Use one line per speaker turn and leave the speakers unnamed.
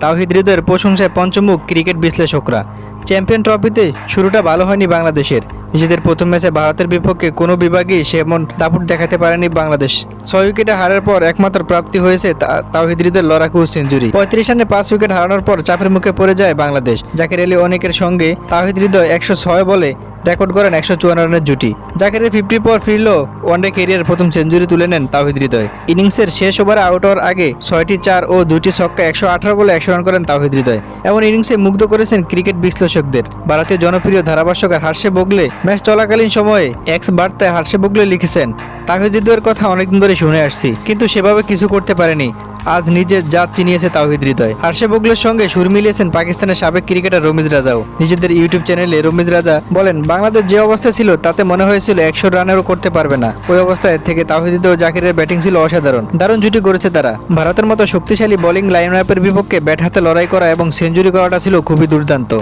তাওহিদ প্রশংসায় পঞ্চমুখ ক্রিকেট বিশ্লেষকরা। চ্যাম্পিয়ন ট্রফিতে শুরুটা ভালো হয়নি বাংলাদেশের। নিজেদের প্রথম ম্যাচে ভারতের বিপক্ষে কোনো বিভাগেই সেমন দাপুট দেখাতে পারেনি বাংলাদেশ। ছয় উইকেটে হারার পর একমাত্র প্রাপ্তি হয়েছে তাওহিদ হৃদয়ের লড়াকু সেঞ্চুরি। পঁয়ত্রিশ রানে পাঁচ উইকেট হারানোর পর চাপের মুখে পড়ে যায় বাংলাদেশ জাকির আলী অনেকের সঙ্গে তাওহিদ একশো ছয় বলে রেকর্ড করেন একশো চুয়ান্ন রানের জুটি। জাকিরের ফিফটি পর ফিরল ওয়ানডে কেরিয়ার প্রথম সেঞ্চুরি তুলে নেন তাওহিদ হৃদয়। ইনিংসের শেষ ওভারে আউট হওয়ার আগে ছয়টি চার ও দুটি ছক্কা একশো আঠারো বলে একশো রান করেন তাওহিদ হৃদয়। এমন ইনিংসে মুগ্ধ করেছেন ক্রিকেট বিশ্লেষকদের। ভারতীয় জনপ্রিয় ধারাভাষ্যকার হার্ষে বগলে ম্যাচ চলাকালীন সময়ে এক্স বার্তায় হার্ষে বগলে লিখেছেন তাহিদ হৃদয়ের কথা অনেকদিন ধরে শুনে আসছি, কিন্তু সেভাবে কিছু করতে পারেনি। আজ নিজের জাত চিনিয়েছে তাওহিদ হৃদয়। হার্ষে বগলের সঙ্গে সুর মিলিয়েছেন পাকিস্তানের সাবেক ক্রিকেটার রমিজ রাজাও। নিজেদের ইউটিউব চ্যানেলে রমিজ রাজা বলেন, বাংলাদেশ যে অবস্থা ছিল, তাতে মনে হয়েছিল একশো রানেরও করতে পারবে না। ওই অবস্থায় থেকে তাওহিদ হৃদয় জাকিরের ব্যাটিং ছিল অসাধারণ। দারুণ জুটি গড়েছে তারা। ভারতের মতো শক্তিশালী বোলিং লাইন আপের বিপক্ষে ব্যাট হাতে লড়াই করা এবং সেঞ্চুরি করাটা ছিল খুবই দুর্দান্ত।